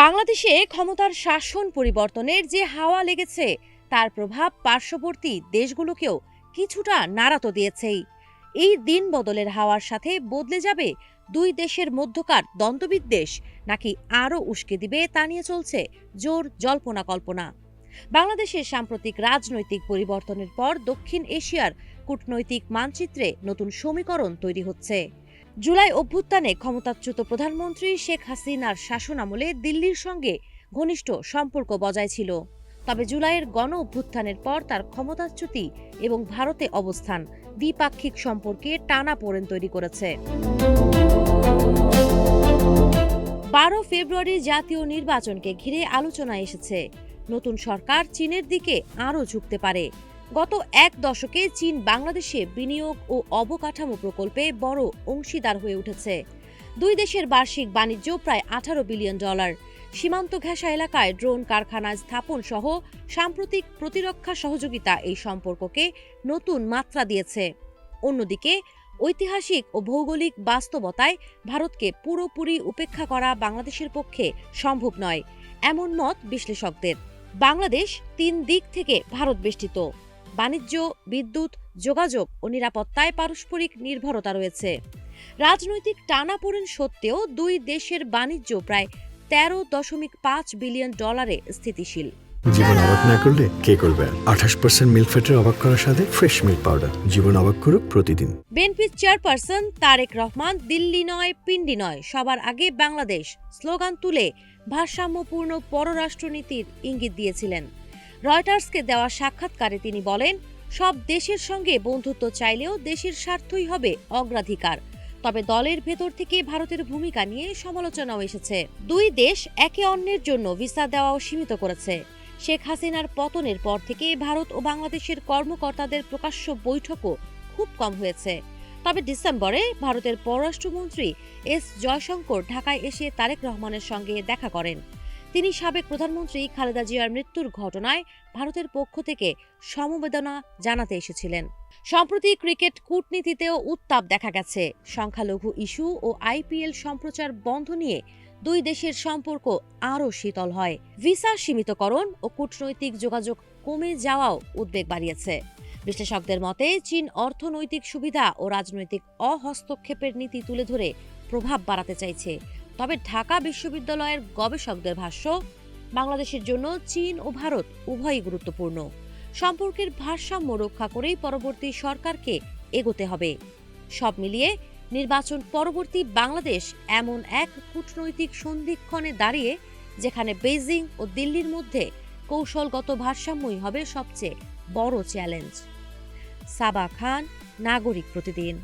বাংলাদেশে ক্ষমতার শাসন পরিবর্তনের যে হাওয়া লেগেছে, তার প্রভাব পার্শ্ববর্তী দেশগুলোকেও কিছুটা নাড়া তো দিয়েছেই। এই দিন বদলের হাওয়ার সাথে বদলে যাবে দুই দেশের মধ্যকার দ্বন্দ্ববিদ্বেষ নাকি আরও উস্কে দিবে তা নিয়ে চলছে জোর জল্পনা কল্পনা। বাংলাদেশের সাম্প্রতিক রাজনৈতিক পরিবর্তনের পর দক্ষিণ এশিয়ার কূটনৈতিক মানচিত্রে নতুন সমীকরণ তৈরি হচ্ছে। জুলাই অভ্যুত্থানে ক্ষমতাচ্যুত প্রধানমন্ত্রী শেখ হাসিনার শাসনামলে দিল্লির সঙ্গে ঘনিষ্ঠ সম্পর্ক বজায় ছিল। তবে জুলাইয়ের গণ অভ্যুত্থানের পর তার ক্ষমতাচ্যুতি এবং ভারতে অবস্থান দ্বিপাক্ষিক সম্পর্কে টানা পোড়েন তৈরি করেছে। বারো ফেব্রুয়ারি জাতীয় নির্বাচনকে ঘিরে আলোচনা এসেছে। নতুন সরকার চীনের দিকে আরও ঝুঁকতে পারে। গত এক দশকে চীন বাংলাদেশে বিনিয়োগ ও অবকাঠামো প্রকল্পে বড় অংশীদার হয়ে উঠেছে। দুই দেশের বার্ষিক বাণিজ্য প্রায় আঠারো বিলিয়ন ডলার। সীমান্ত ঘেঁষা এলাকায় ড্রোন কারখানা স্থাপন সহ সাম্প্রতিক প্রতিরক্ষা সহযোগিতা এই সম্পর্ককে নতুন মাত্রা দিয়েছে। অন্যদিকে, ঐতিহাসিক ও ভৌগোলিক বাস্তবতায় ভারতকে পুরোপুরি উপেক্ষা করা বাংলাদেশের পক্ষে সম্ভব নয়, এমন মত বিশ্লেষকদের। বাংলাদেশ তিন দিক থেকে ভারত বেষ্টিত। বাণিজ্য বিদ্যুৎ যোগাযোগ ও নিরাপত্তায় পারস্পরিক নির্ভরতা রয়েছে। রাজনৈতিক টানাপোড়েন সত্ত্বেও দুই দেশের বাণিজ্য প্রায় তেরো দশমিক পাঁচ বিলিয়ন ডলারে স্থিতিশীল। জীবন অবাক না করলে কে করবে? আঠাশ পার্সেন্ট মিল্ক ফ্যাটের অবাক করার সাথে ফ্রেশ মিল্ক পাউডার। জীবন অবাক করুক প্রতিদিন। বিএনপির চেয়ারপারসন তারেক রহমান দিল্লি নয় পিন্ডি নয় সবার আগে বাংলাদেশ স্লোগান তুলে ভারসাম্যপূর্ণ পররাষ্ট্রনীতির ইঙ্গিত দিয়েছিলেন। রয়টার্সকে দেওয়া সাক্ষাৎকারে তিনি বলেন, সব দেশের সঙ্গে বন্ধুত্ব চাইলেও দেশের স্বার্থই হবে অগ্রাধিকার। তবে দলের ভেতর থেকে ভারতের ভূমিকা নিয়ে সমালোচনাও এসেছে। দুই দেশ একে অন্যের জন্য ভিসা দেওয়াও সীমিত করেছে। শেখ হাসিনার পতনের পর থেকে ভারত ও বাংলাদেশের কর্মকর্তাদের প্রকাশ্য বৈঠকও খুব কম হয়েছে। তবে ডিসেম্বরে ভারতের পররাষ্ট্রমন্ত্রী এস জয়শঙ্কর ঢাকায় এসে তারেক রহমানের সঙ্গে দেখা করেন। তিনি সাবেক প্রধানমন্ত্রী খালেদা জিয়ার মৃত্যুর ঘটনায় ভারতের পক্ষ থেকে সমবেদনা জানাতে এসেছিলেন। সম্প্রতি ক্রিকেট কূটনীতিতেও উত্তাপ দেখা গেছে। সংখ্যালঘু ইস্যু ও আইপিএল সম্প্রচার বন্ধ নিয়ে দুই দেশের সম্পর্ক আরও শীতল হয়। ভিসা সীমিতকরণ ও কূটনৈতিক যোগাযোগ কমে যাওয়াও উদ্বেগ বাড়িয়েছে। বিশ্লেষকদের মতে, চীন অর্থনৈতিক সুবিধা ও রাজনৈতিক অহস্তক্ষেপের নীতি তুলে ধরে প্রভাব বাড়াতে চাইছে। তবে ঢাকা বিশ্ববিদ্যালয়ের গবেষকদের ভাষ্য, বাংলাদেশের জন্য চীন ও ভারত উভয়ই গুরুত্বপূর্ণ। সম্পর্কের ভারসাম্য রক্ষা করেই পরবর্তী সরকারকে এগোতে হবে। সব মিলিয়ে নির্বাচন পরবর্তী বাংলাদেশ এমন এক কূটনৈতিক সন্ধিক্ষণে দাঁড়িয়ে, যেখানে বেইজিং ও দিল্লির মধ্যে কৌশলগত ভারসাম্যই হবে সবচেয়ে বড় চ্যালেঞ্জ। সাবা খান, নাগরিক প্রতিদিন।